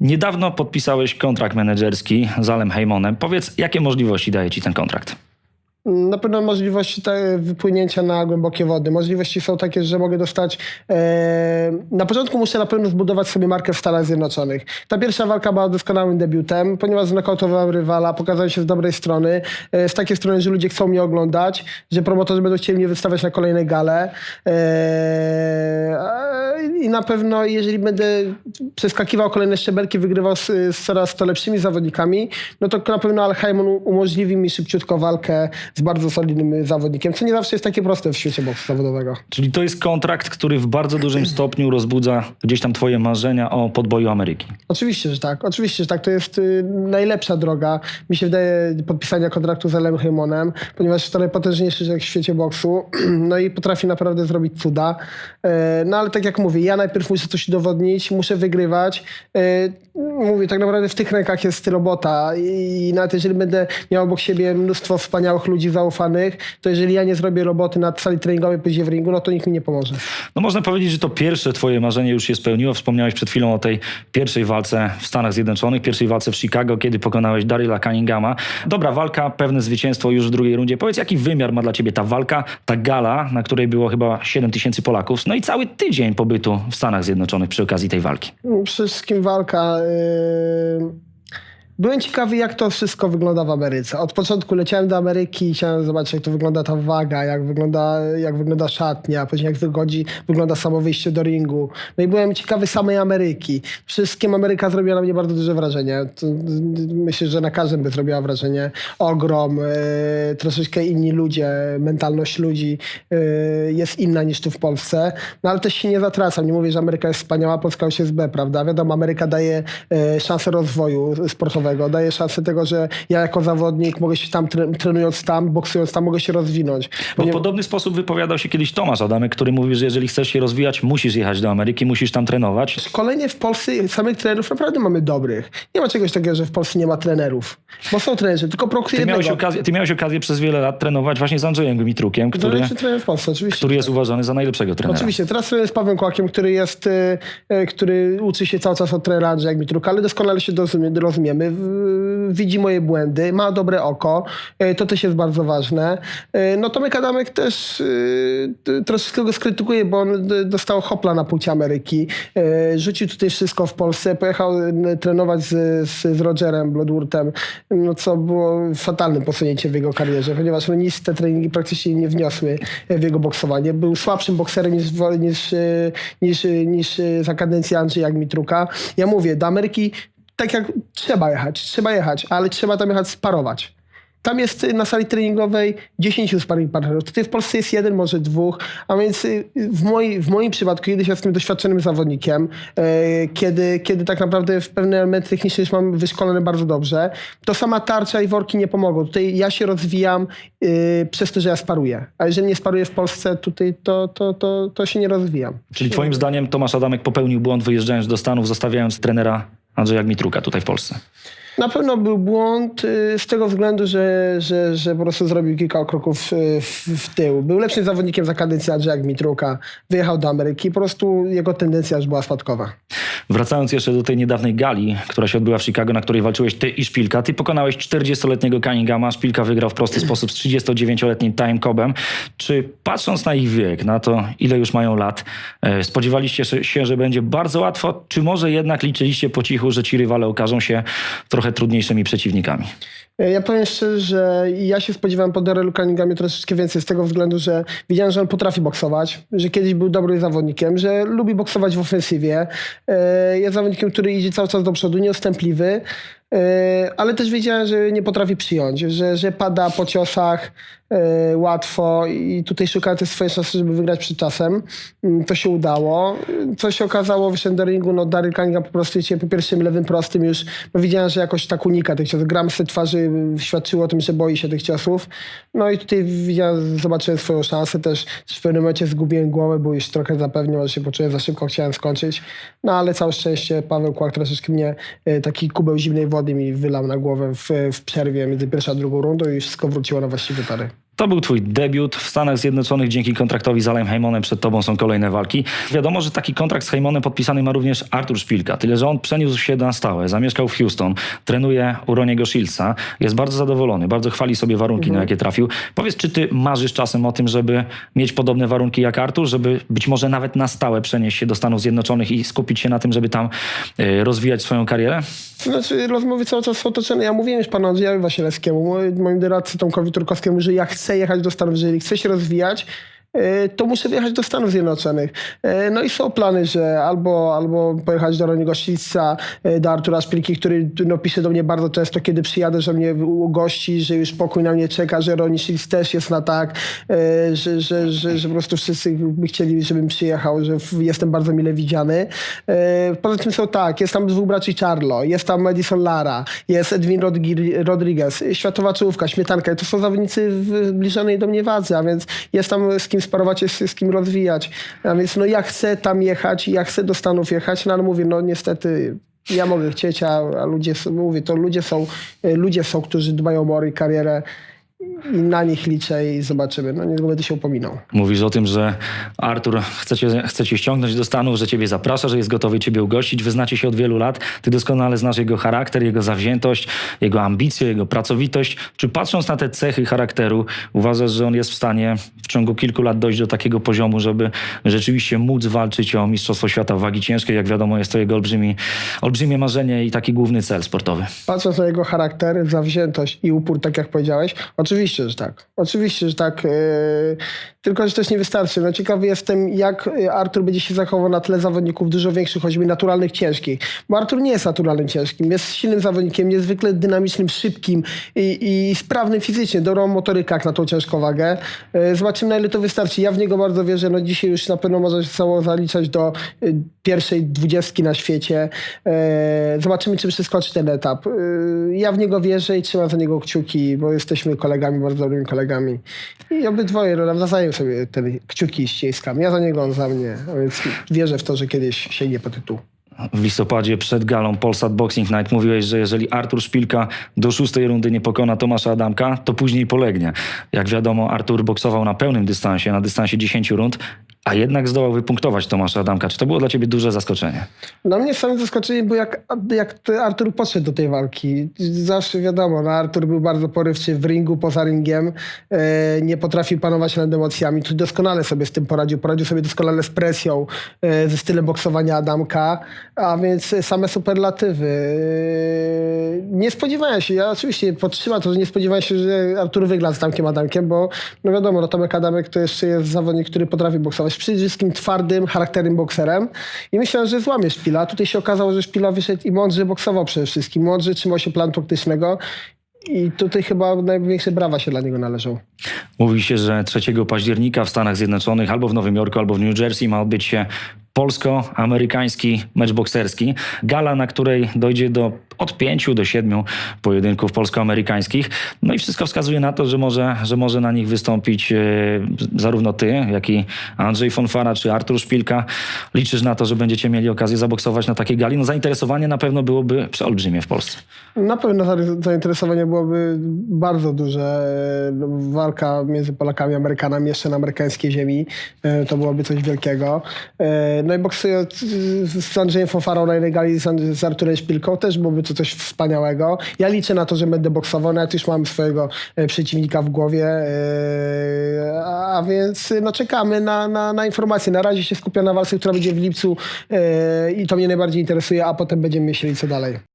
Niedawno podpisałeś kontrakt menedżerski z Alem Heymonem. Powiedz, jakie możliwości daje ci ten kontrakt? Na pewno możliwości wypłynięcia na głębokie wody. Możliwości są takie, że mogę dostać. E, na początku muszę na pewno zbudować sobie markę w Stanach Zjednoczonych. Ta pierwsza walka była doskonałym debiutem, ponieważ znokautowałem rywala, pokazałem się z dobrej strony. E, z takiej strony, że ludzie chcą mnie oglądać, że promotorzy będą chcieli mnie wystawiać na kolejne gale. E, na pewno, jeżeli będę przeskakiwał kolejne szczebelki, wygrywał z, z coraz to lepszymi zawodnikami, no to na pewno Alheimon umożliwi mi szybciutko walkę z bardzo solidnym zawodnikiem, co nie zawsze jest takie proste w świecie boksu zawodowego. Czyli to jest kontrakt, który w bardzo dużym stopniu rozbudza gdzieś tam twoje marzenia o podboju Ameryki. Oczywiście, że tak. Oczywiście, że tak. To jest y, najlepsza droga, mi się wydaje, podpisania kontraktu z Elem Heymonem, ponieważ jest to najpotężniejszy w świecie boksu, no i potrafi naprawdę zrobić cuda. E, no ale tak jak mówię, ja najpierw muszę coś udowodnić, muszę wygrywać. E, mówię, tak naprawdę w tych rękach jest robota i nawet jeżeli będę miał obok siebie mnóstwo wspaniałych ludzi zaufanych, to jeżeli ja nie zrobię roboty na sali treningowej, pójdzie w ringu, no to nikt mi nie pomoże. No można powiedzieć, że to pierwsze twoje marzenie już się spełniło. Wspomniałeś przed chwilą o tej pierwszej walce w Stanach Zjednoczonych, pierwszej walce w Chicago, kiedy pokonałeś Daryla Cunninghama. Dobra walka, pewne zwycięstwo już w drugiej rundzie. Powiedz, jaki wymiar ma dla ciebie ta walka, ta gala, na której było chyba 7 tysięcy Polaków, no i cały tydzień pobytu w Stanach Zjednoczonych przy okazji tej walki. Przede wszystkim walka. Yy... Byłem ciekawy, jak to wszystko wygląda w Ameryce. Od początku leciałem do Ameryki i chciałem zobaczyć, jak to wygląda ta waga, jak wygląda, jak wygląda szatnia, później jak wygodzi, wygląda samo wyjście do ringu. No i byłem ciekawy samej Ameryki. Wszystkim Ameryka zrobiła na mnie bardzo duże wrażenie. To, myślę, że na każdym by zrobiła wrażenie. Ogrom, yy, troszeczkę inni ludzie, mentalność ludzi yy, jest inna niż tu w Polsce. No ale też się nie zatracam. Nie mówię, że Ameryka jest wspaniała, Polska już jest B, prawda? Wiadomo, Ameryka daje yy, szansę rozwoju sportowego daje szansę tego, że ja jako zawodnik mogę się tam, trenując tam, boksując tam, mogę się rozwinąć. Bo w podobny sposób wypowiadał się kiedyś Tomasz Adamek, który mówi, że jeżeli chcesz się rozwijać, musisz jechać do Ameryki, musisz tam trenować. Szkolenie w Polsce, samych trenerów naprawdę mamy dobrych. Nie ma czegoś takiego, że w Polsce nie ma trenerów. Bo są trenerzy, tylko brakuje ty miałeś, okazję, ty miałeś okazję przez wiele lat trenować właśnie z Andrzejem Gmitrukiem, który, trener w Polsce, oczywiście. który jest uważany za najlepszego trenera. Oczywiście. Teraz trener z Pawłem Kłakiem, który jest, który uczy się cały czas od trenera Andrzeja Gmitruka, ale doskonale się rozumiemy widzi moje błędy, ma dobre oko, to też jest bardzo ważne. No Tomek Adamek też troszeczkę go skrytykuje, bo on dostał hopla na płci Ameryki. Rzucił tutaj wszystko w Polsce, pojechał trenować z, z, Rogerem Bloodworthem, no co było fatalnym posunięciem w jego karierze, ponieważ no nic te treningi praktycznie nie wniosły w jego boksowanie. Był słabszym bokserem niż, niż, niż, niż za kadencji Andrzeja Gmitruka. Ja mówię, do Ameryki tak jak trzeba jechać, trzeba jechać, ale trzeba tam jechać sparować. Tam jest na sali treningowej 10 sparring partnerów. Tutaj w Polsce jest jeden, może dwóch, a więc w, moi, w moim przypadku, kiedy się jestem doświadczonym zawodnikiem, e, kiedy, kiedy tak naprawdę w pewne elementy techniczne już mam wyszkolone bardzo dobrze, to sama tarcza i worki nie pomogą. Tutaj ja się rozwijam e, przez to, że ja sparuję. A jeżeli nie sparuję w Polsce, tutaj to, to, to, to się nie rozwijam. Czyli twoim zdaniem Tomasz Adamek popełnił błąd wyjeżdżając do Stanów, zostawiając trenera Andrzeja Gmitruka tutaj w Polsce. Na pewno był błąd z tego względu, że, że, że po prostu zrobił kilka kroków w, w tył. Był lepszym zawodnikiem za kadencję Andrzeja Gmitruka. Wyjechał do Ameryki po prostu jego tendencja już była spadkowa. Wracając jeszcze do tej niedawnej gali, która się odbyła w Chicago, na której walczyłeś ty i Szpilka. Ty pokonałeś 40-letniego Cunninghama, Szpilka wygrał w prosty sposób z 39-letnim Time Cobem. Czy patrząc na ich wiek, na to ile już mają lat, spodziewaliście się, że będzie bardzo łatwo, czy może jednak liczyliście po cichu, że ci rywale okażą się trochę trudniejszymi przeciwnikami? Ja powiem szczerze, że ja się spodziewałem po Darylu Cunninghamie troszeczkę więcej z tego względu, że widziałem, że on potrafi boksować, że kiedyś był dobrym zawodnikiem, że lubi boksować w ofensywie. Jest zawodnikiem, który idzie cały czas do przodu, nieustępliwy, ale też wiedziałem, że nie potrafi przyjąć, że, że pada po ciosach łatwo i tutaj szukałem też swojej szansy, żeby wygrać przed czasem. To się udało. Co się okazało, wyszedłem do ringu, no Daryl Cunningham po prostu cię po pierwszym lewym prostym już, no widziałem, że jakoś tak unika tych ciosów. Gram z twarzy świadczyło o tym, że boi się tych ciosów. No i tutaj widziałem, zobaczyłem swoją szansę też, w pewnym momencie zgubiłem głowę, bo już trochę zapewniał, że się poczułem za szybko, chciałem skończyć. No ale całe szczęście Paweł Kłak troszeczkę mnie, taki kubeł zimnej wody mi wylał na głowę w, w przerwie między pierwszą a drugą rundą i wszystko wróciło na właściwe tory. To był twój debiut w Stanach Zjednoczonych dzięki kontraktowi z Alem Heymonem. Przed tobą są kolejne walki. Wiadomo, że taki kontrakt z Heymonem podpisany ma również Artur Szpilka. Tyle, że on przeniósł się na stałe, zamieszkał w Houston, trenuje u Roniego Shieldsa. Jest bardzo zadowolony, bardzo chwali sobie warunki, na jakie trafił. Powiedz, czy ty marzysz czasem o tym, żeby mieć podobne warunki jak Artur, żeby być może nawet na stałe przenieść się do Stanów Zjednoczonych i skupić się na tym, żeby tam y, rozwijać swoją karierę? Znaczy, rozmowy cały czas są otoczone. Ja mówiłem już panu Andrzejowi Wasilewskiemu, moi- moim doradcy Tomkowi Turkowskiemu, że ja chcę jechać do Stanów, jeżeli chcę się rozwijać, to muszę wyjechać do Stanów Zjednoczonych. E, No i są plany, że albo, albo pojechać do Roniego Szlica, e, do Artura Szpilki, który no, pisze do mnie bardzo często, kiedy przyjadę, że mnie ugości, że już pokój na mnie czeka, że Roni Szlic też jest na tak, e, że, że, że, że po prostu wszyscy by chcieli, żebym przyjechał, że jestem bardzo mile widziany. E, Poza tym są tak, jest tam dwóch braci Charlo, jest tam Madison Lara, jest Edwin Rodriguez, światowa czołówka, śmietanka. To są zawodnicy w zbliżonej do mnie wadze, a więc jest tam z kim sparować, jest z kim rozwijać. A więc no ja chcę tam jechać, ja chcę do Stanów jechać, no ale mówię, no niestety ja mogę chcieć, a, a ludzie, są- mówię, to ludzie są, e, ludzie są, którzy dbają o moją karierę i na nich liczę i zobaczymy. No nie będę się upominał. Mówisz o tym, że Artur chce cię, chce cię ściągnąć do Stanów, że ciebie zaprasza, że jest gotowy ciebie ugościć. Wy znacie się od wielu lat. Ty doskonale znasz jego charakter, jego zawziętość, jego ambicje, jego pracowitość. Czy patrząc na te cechy charakteru, uważasz, że on jest w stanie w ciągu kilku lat dojść do takiego poziomu, żeby rzeczywiście móc walczyć o Mistrzostwo Świata w wagi ciężkiej? Jak wiadomo, jest to jego olbrzymi, olbrzymie marzenie i taki główny cel sportowy. Patrząc na jego charakter, zawziętość i upór, tak jak powiedziałeś, oczywiście, że tak. Oczywiście, że tak. Tylko, że też nie wystarczy. No, ciekawy jestem, jak yy, Artur będzie się zachował na tle zawodników dużo większych, choćby naturalnych, ciężkich. Bo Artur nie jest naturalnym ciężkim. Jest silnym zawodnikiem, niezwykle dynamicznym, szybkim i, i sprawnym fizycznie. Dobrą motorykę jak na tą ciężką wagę. Yy, zobaczymy, na ile to wystarczy. Ja w niego bardzo wierzę. No, dzisiaj już na pewno może się samo zaliczać do yy, pierwszej dwudziestki na świecie. Zobaczymy, czy przeskoczy ten etap. Ja w niego wierzę i trzymam za niego kciuki, bo jesteśmy kolegami, bardzo dobrymi kolegami. I obydwoje no, nawzajem sobie te kciuki ściskam. Ja za niego, on za mnie. A Więc wierzę w to, że kiedyś sięgnie po tytuł. w listopadzie przed galą Polsat Boxing Night mówiłeś, że jeżeli Artur Szpilka do szóstej rundy nie pokona Tomasza Adamka, to później polegnie. Jak wiadomo, Artur boksował na pełnym dystansie, na dystansie 10 rund, a jednak zdołał wypunktować Tomasza Adamka. Czy to było dla ciebie duże zaskoczenie? Dla mnie samym zaskoczeniem było, jak, jak Artur podszedł do tej walki. Zawsze wiadomo, no Artur był bardzo porywczy w ringu, poza ringiem. E, nie potrafił panować nad emocjami. Tu doskonale sobie z tym poradził. Poradził sobie doskonale z presją, e, ze stylem boksowania Adamka. A więc same superlatywy. E, nie spodziewałem się, ja oczywiście podtrzymam to, że nie spodziewałem się, że Artur wygra z Tamkiem Adamkiem, bo no wiadomo, no Tomek Adamek to jeszcze jest zawodnik, który potrafi boksować. Przede wszystkim twardym, charakternym bokserem. I myślałem, że złamie Szpila. Tutaj się okazało, że Szpila wyszedł i mądrze boksował przede wszystkim. Mądrze trzymał się planu taktycznego. I tutaj chyba największe brawa się dla niego należą. Mówi się, że 3 października w Stanach Zjednoczonych, albo w Nowym Jorku, albo w New Jersey ma odbyć się polsko-amerykański mecz bokserski. Gala, na której dojdzie do od pięciu do siedmiu pojedynków polsko-amerykańskich. No i wszystko wskazuje na to, że może, że może na nich wystąpić e, zarówno ty, jak i Andrzej Fonfara czy Artur Szpilka. Liczysz na to, że będziecie mieli okazję zaboksować na takiej gali? No zainteresowanie na pewno byłoby przeolbrzymie w Polsce. Na pewno za- zainteresowanie byłoby bardzo duże. Walka między Polakami a Amerykanami jeszcze na amerykańskiej ziemi. E, To byłoby coś wielkiego. E, No i boksuję z Andrzejem Fofarą na jednej gali z Arturem Szpilką też byłoby to coś wspaniałego. Ja liczę na to, że będę boksował. Nawet już mam swojego e, przeciwnika w głowie. E, A więc no, czekamy na, na, na informacje. Na razie się skupiam na walce, która będzie w lipcu e, i to mnie najbardziej interesuje, a potem będziemy myśleli co dalej.